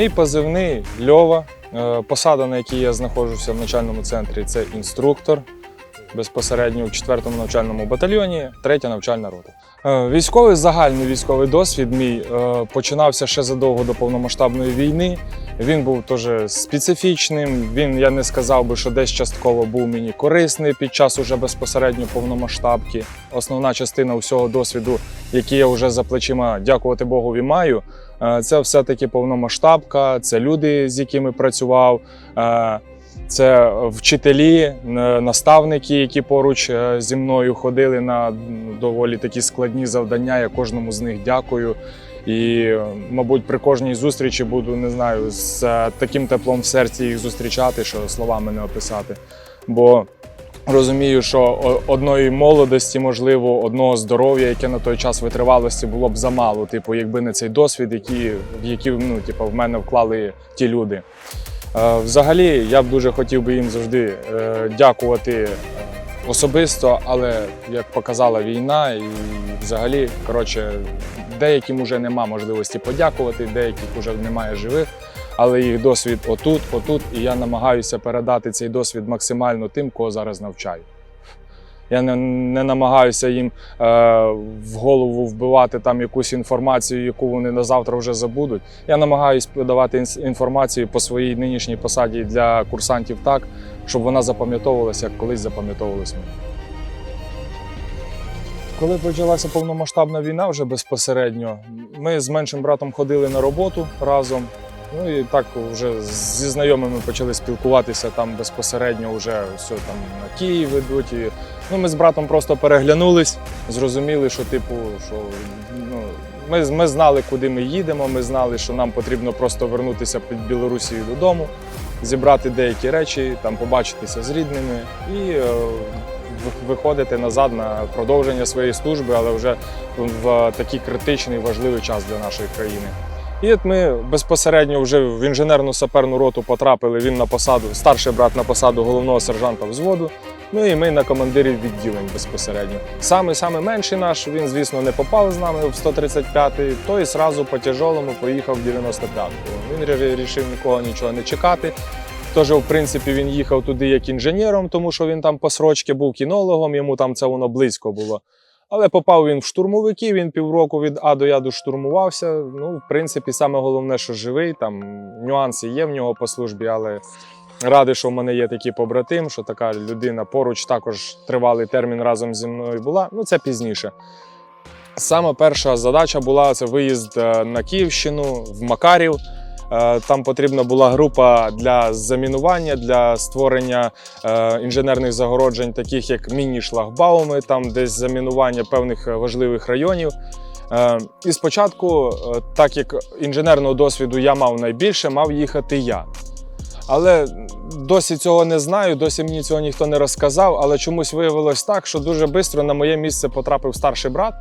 Мій позивний Льова. Е, Посада, на якій я знаходжуся в навчальному центрі, це інструктор. Безпосередньо в 4-му навчальному батальйоні, 3 навчальна рота. Е, Військовий загальний військовий досвід мій е, починався ще задовго до повномасштабної війни. Він був теж специфічним. Він, я не сказав би, що десь частково був мені корисний під час уже безпосередньо повномасштабки. Основна частина всього досвіду, який я вже за плечима, дякувати Богові, маю. Е, Це все-таки повномасштабка, це люди, з якими працював. е, Це вчителі, наставники, які поруч е, зі мною ходили на доволі такі складні завдання. Я кожному з них дякую. І, мабуть, при кожній зустрічі буду не знаю з таким теплом в серці їх зустрічати, що словами не описати. Бо розумію, що одної молодості, можливо, одного здоров'я, яке на той час витривалості, було б замало. Типу, якби не цей досвід, який, в який ну, типу, в мене вклали ті люди. Е, Взагалі, я б дуже хотів би їм завжди е, дякувати е, особисто, але як показала війна, і взагалі, коротше, деяким вже нема можливості подякувати, деяких вже немає живих. Але їх досвід отут, отут, і я намагаюся передати цей досвід максимально тим, кого зараз навчаю. Я не, не намагаюся їм е, в голову вбивати там якусь інформацію, яку вони на завтра вже забудуть. Я намагаюся подавати інформацію по своїй нинішній посаді для курсантів так, щоб вона запам'ятовувалася, як колись запам'ятовувалась мені. Коли почалася повномасштабна війна, вже безпосередньо, ми з меншим братом ходили на роботу разом. Ну і так вже зі знайомими почали спілкуватися там безпосередньо, вже все там на Київ ведуть. І, ну, ми з братом просто переглянулись, зрозуміли, що типу, що ну, ми, ми знали, куди ми їдемо. Ми знали, що нам потрібно просто вернутися під Білорусію додому, зібрати деякі речі, там побачитися з рідними і е, виходити назад на продовження своєї служби, але вже в такий критичний важливий час для нашої країни. І от ми безпосередньо вже в інженерну саперну роту потрапили. Він на посаду, старший брат на посаду головного сержанта взводу. Ну і ми на командирів відділень безпосередньо. Саме саме менший наш, він, звісно, не попав з нами в 135-й, той зразу по тяжолому поїхав в 95-ту. Він ре- рішив нікого нічого не чекати. Тож, в принципі, він їхав туди як інженером, тому що він там по срочці був кінологом, йому там це воно близько було. Але попав він в штурмовики, він півроку від А до Яду штурмувався. Ну, в принципі, саме головне, що живий. Там нюанси є в нього по службі, але радий, що в мене є такий побратим, що така людина поруч також тривалий термін разом зі мною була. Ну, це пізніше. Саме перша задача була це виїзд е, на Київщину в Макарів. Е, Там потрібна була група для замінування, для створення е, інженерних загороджень, таких як міні-шлагбауми, там десь замінування певних важливих районів. Е, І спочатку, так як інженерного досвіду я мав найбільше, мав їхати я. Але досі цього не знаю, досі мені цього ніхто не розказав. Але чомусь виявилось так, що дуже швидко на моє місце потрапив старший брат.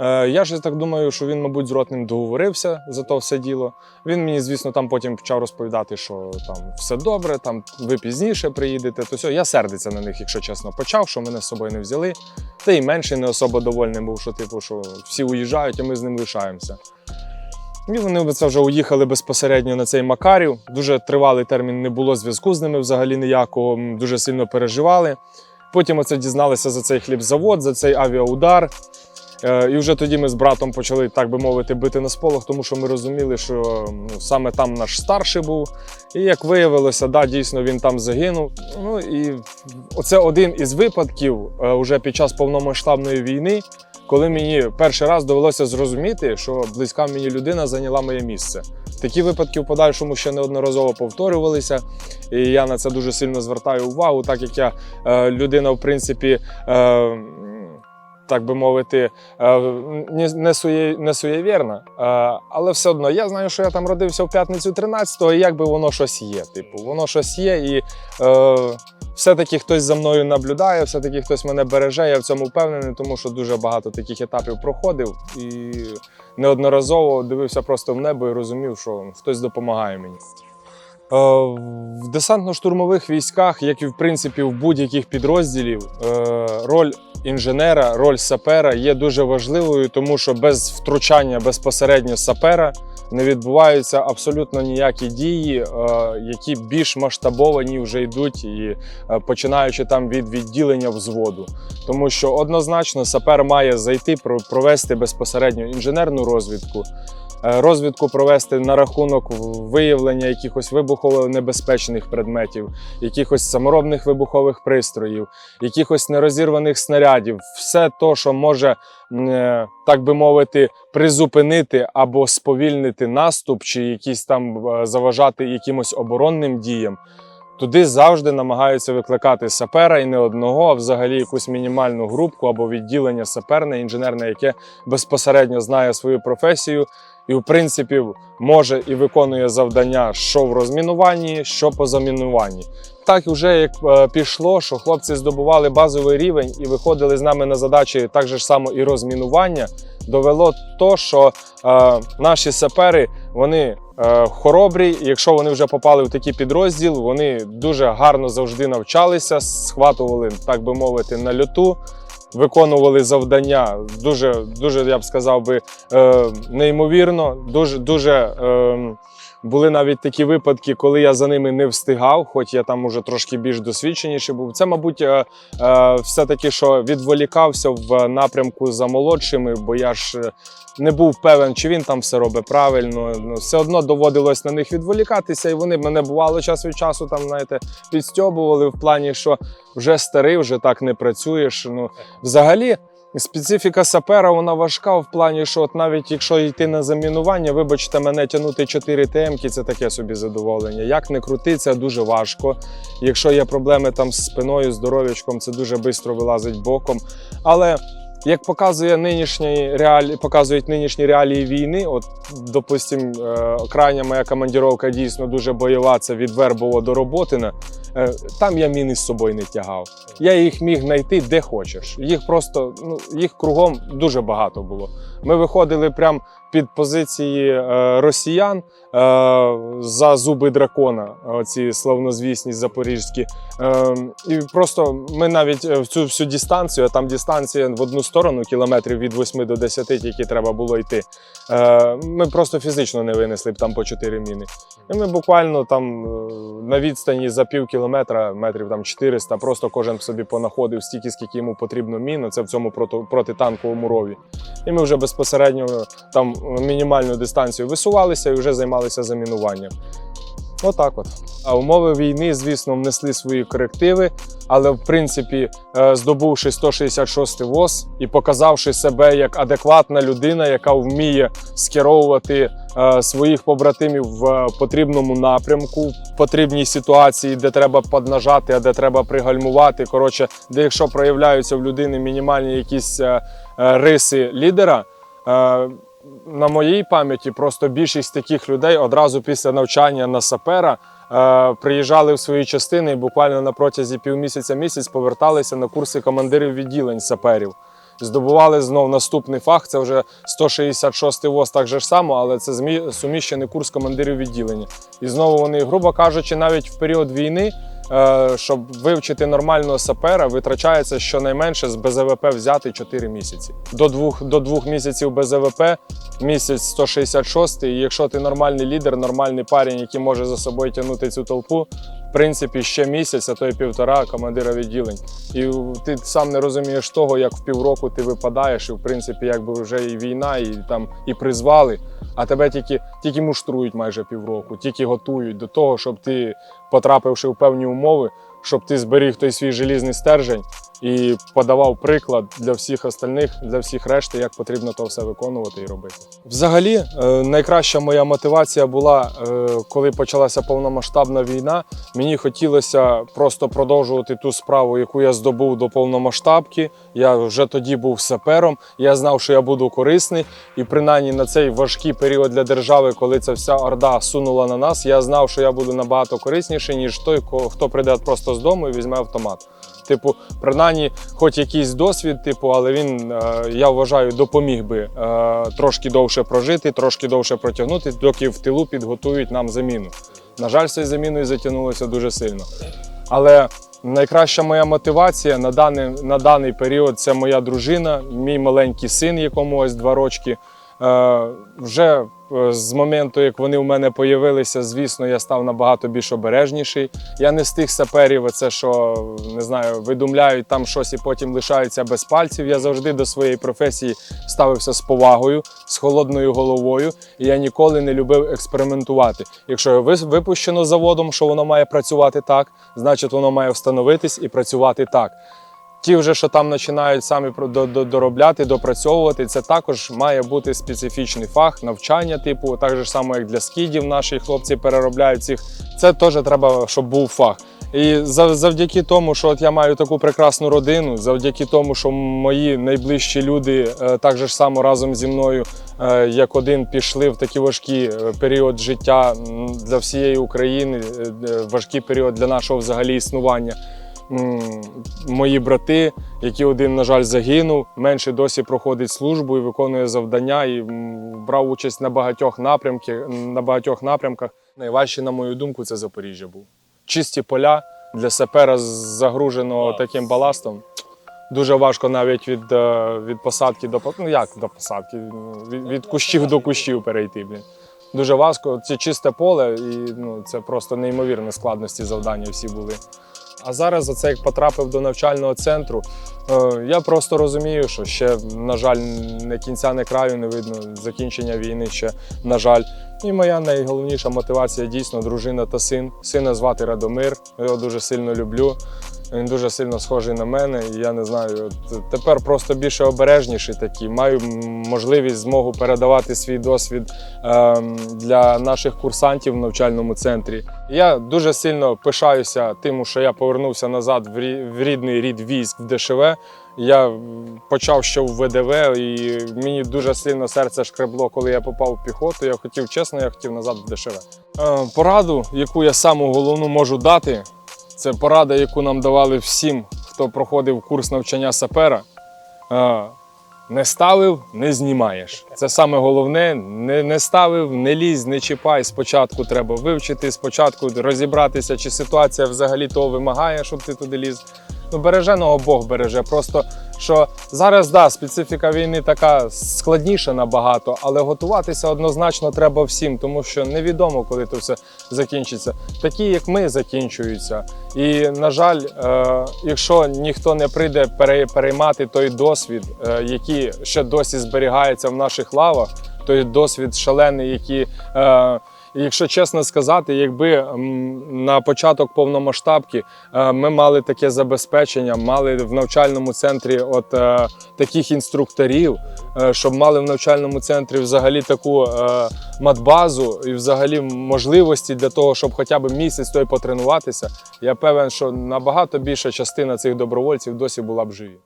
Е, Я ж так думаю, що він, мабуть, з ротним договорився за то все діло. Він мені, звісно, там потім почав розповідати, що там все добре, там ви пізніше приїдете. То все. Я сердиться на них, якщо чесно, почав, що мене з собою не взяли. Та й менший не особо довольний був, що типу, що всі уїжджають, а ми з ним лишаємося. І вони це вже уїхали безпосередньо на цей Макарів. Дуже тривалий термін не було зв'язку з ними взагалі ніякого. Дуже сильно переживали. Потім оце дізналися за цей хлібзавод, за цей авіаудар. Е, І вже тоді ми з братом почали, так би мовити, бити на сполох, тому що ми розуміли, що ну, саме там наш старший був. І як виявилося, да, дійсно він там загинув. Ну і оце один із випадків е, уже під час повномасштабної війни, коли мені перший раз довелося зрозуміти, що близька мені людина зайняла моє місце. Такі випадки в подальшому ще неодноразово повторювалися, і я на це дуже сильно звертаю увагу, так як я е, людина, в принципі. Так би мовити, е, не, не суєвірна. Е, але все одно я знаю, що я там родився в п'ятницю 13-го, і якби воно щось є. Типу, воно щось є, і е, все-таки хтось за мною наблюдає, все-таки хтось мене береже. Я в цьому впевнений, тому що дуже багато таких етапів проходив і неодноразово дивився просто в небо і розумів, що хтось допомагає мені. Е, В десантно-штурмових військах, як і в принципі в будь-яких підрозділів, е, роль інженера, роль сапера є дуже важливою, тому що без втручання безпосередньо сапера не відбуваються абсолютно ніякі дії, е, які більш масштабовані вже йдуть, і починаючи там від відділення взводу. Тому що однозначно сапер має зайти, про- провести безпосередньо інженерну розвідку. Е, Розвідку провести на рахунок виявлення якихось вибухово небезпечних предметів, якихось саморобних вибухових пристроїв, якихось нерозірваних снарядів, все то, що може, е, так би мовити, призупинити або сповільнити наступ, чи якісь там е, заважати якимось оборонним діям. Туди завжди намагаються викликати сапера і не одного, а взагалі якусь мінімальну групку або відділення саперне, інженерне, яке безпосередньо знає свою професію і, в принципі, може і виконує завдання, що в розмінуванні, що по замінуванні. Так вже як е, пішло, що хлопці здобували базовий рівень і виходили з нами на задачі так же ж само і розмінування, довело то, що е, наші сапери вони е, хоробрі. Якщо вони вже попали в такий підрозділ, вони дуже гарно завжди навчалися, схватували, так би мовити, на льоту. Виконували завдання дуже, дуже я б сказав би, е, неймовірно. Дуже, дуже е, були навіть такі випадки, коли я за ними не встигав, хоч я там уже трошки більш досвідченіший був. Це, мабуть, е, е, все-таки, що відволікався в напрямку за молодшими, бо я ж е, не був певен, чи він там все робить правильно. Ну, все одно доводилось на них відволікатися, і вони мене бувало час від часу там, знаєте, підстьобували в плані, що вже старий, вже так не працюєш. Ну, взагалі. Специфіка сапера вона важка в плані, що от навіть якщо йти на замінування, вибачте, мене тягнути 4 ТМ-ки, це таке собі задоволення. Як не крути, це дуже важко. Якщо є проблеми там з спиною, здоров'ячком, це дуже швидко вилазить боком. Але як показує нинішні реалі, показують нинішні реалії війни, от, допустим, е, крайня моя командіровка дійсно дуже бойова, це від Вербово до Роботина. Е, Там я міни з собою не тягав. Я їх міг знайти де хочеш. Їх просто ну їх кругом дуже багато було. Ми виходили прямо під позиції е, росіян е, за зуби дракона, оці славнозвісні запорізькі. Е, і просто ми навіть в цю всю дистанцію, а там дистанція в одну сторону, кілометрів від 8 до 10, тільки треба було йти. Ми просто фізично не винесли б там по 4 міни. І ми буквально там на відстані за пів кілометра, метрів там 400, просто кожен собі понаходив стільки, скільки йому потрібно мін, це в цьому протитанковому рові. І ми вже безпосередньо там мінімальну дистанцію висувалися і вже займалися замінуванням. Отак от. А умови війни, звісно, внесли свої корективи, але в принципі, е, здобувши 166 ВОЗ і показавши себе як адекватна людина, яка вміє скеровувати е, своїх побратимів в потрібному напрямку, в потрібній ситуації, де треба поднажати, а де треба пригальмувати. Коротше, де якщо проявляються в людини мінімальні якісь е, риси лідера. На моїй пам'яті просто більшість таких людей одразу після навчання на сапера е, приїжджали в свої частини і буквально на протязі півмісяця місяць поверталися на курси командирів відділень саперів. Здобували знов наступний фах. Це вже 166 ВОЗ так же ж само, але це суміщений курс командирів відділення. І знову вони, грубо кажучи, навіть в період війни, щоб вивчити нормального сапера, витрачається щонайменше з БЗВП взяти 4 місяці. До двох, до двох місяців БЗВП, місяць 166, і якщо ти нормальний лідер, нормальний парень, який може за собою тягнути цю толпу, принципі, ще місяць, а то й півтора командира відділень. І ти сам не розумієш того, як в півроку ти випадаєш, і в принципі, якби вже і війна, і там і призвали, а тебе тільки, тільки муштрують майже півроку, тільки готують до того, щоб ти, потрапивши в певні умови, щоб ти зберіг той свій желізний стержень і подавав приклад для всіх остальних, для всіх решти, як потрібно то все виконувати і робити. Взагалі, е, найкраща моя мотивація була, е, коли почалася повномасштабна війна. Мені хотілося просто продовжувати ту справу, яку я здобув до повномасштабки. Я вже тоді був сапером. Я знав, що я буду корисний, і принаймні на цей важкий період для держави, коли ця вся орда сунула на нас, я знав, що я буду набагато корисніший, ніж той, хто прийде просто з дому і візьме автомат. Типу, принаймні, хоч якийсь досвід, типу, але він, е, я вважаю, допоміг би е, трошки довше прожити, трошки довше протягнути, доки в тилу підготують нам заміну. На жаль, з цією заміною затягнулося дуже сильно. Але найкраща моя мотивація на даний, на даний період це моя дружина, мій маленький син, якому ось два рочки. Е, вже е, з моменту, як вони у мене появилися, звісно, я став набагато більш обережніший. Я не з тих саперів, оце що не знаю, видумляють там щось і потім лишаються без пальців. Я завжди до своєї професії ставився з повагою, з холодною головою, і я ніколи не любив експериментувати. Якщо випущено заводом, що воно має працювати так, значить воно має встановитись і працювати так. Ті, вже, що там починають самі доробляти, допрацьовувати, це також має бути специфічний фах, навчання, типу, так же само, як для скідів, наші хлопці переробляють цих. Це теж треба, щоб був фах. І зав- завдяки тому, що от я маю таку прекрасну родину, завдяки тому, що мої найближчі люди е, так же само разом зі мною, е, як один, пішли в такий важкий е, період життя для всієї України, важкий період для нашого взагалі існування. Мої брати, які один, на жаль, загинув, менше досі проходить службу і виконує завдання, і брав участь на багатьох напрямках. На багатьох напрямках. Найважче, на мою думку, це Запоріжжя був. Чисті поля для сапера, загруженого таким баластом. Дуже важко навіть від, е, від посадки до ну як до посадки, від, від кущів до кущів перейти. Блін. Дуже важко. Це чисте поле, і ну, це просто неймовірні складності завдання всі були. А зараз, оце як потрапив до навчального центру, е, я просто розумію, що ще, на жаль, не кінця, не краю не видно. Закінчення війни ще, на жаль. І моя найголовніша мотивація дійсно дружина та син. Сина звати Радомир. Його дуже сильно люблю. Він дуже сильно схожий на мене. І я не знаю, тепер просто більше обережніший такий. Маю можливість змогу передавати свій досвід ем, для наших курсантів в навчальному центрі. Я дуже сильно пишаюся тим, що я повернувся назад в рідний рід військ в ДШВ. Я почав ще в ВДВ, і мені дуже сильно серце шкребло, коли я попав в піхоту. Я хотів, чесно, я хотів назад в ДШВ. Е, Пораду, яку я саму головну можу дати, це порада, яку нам давали всім, хто проходив курс навчання сапера. Не ставив, не знімаєш. Це саме головне. Не, не ставив, не лізь, не чіпай. Спочатку треба вивчити, спочатку розібратися, чи ситуація взагалі того вимагає, щоб ти туди ліз. Ну, береженого Бог береже. Просто що зараз да, специфіка війни така складніша набагато, але готуватися однозначно треба всім, тому що невідомо, коли це все закінчиться. Такі, як ми, закінчуються. І на жаль, е, якщо ніхто не прийде переймати той досвід, е, який ще досі зберігається в наших лавах, той досвід шалений, який. Е, Якщо чесно сказати, якби на початок повномасштабки е, ми мали таке забезпечення, мали в навчальному центрі от е, таких інструкторів, е, щоб мали в навчальному центрі взагалі таку матбазу і взагалі можливості для того, щоб хоча б місяць той потренуватися, я певен, що набагато більша частина цих добровольців досі була б живі.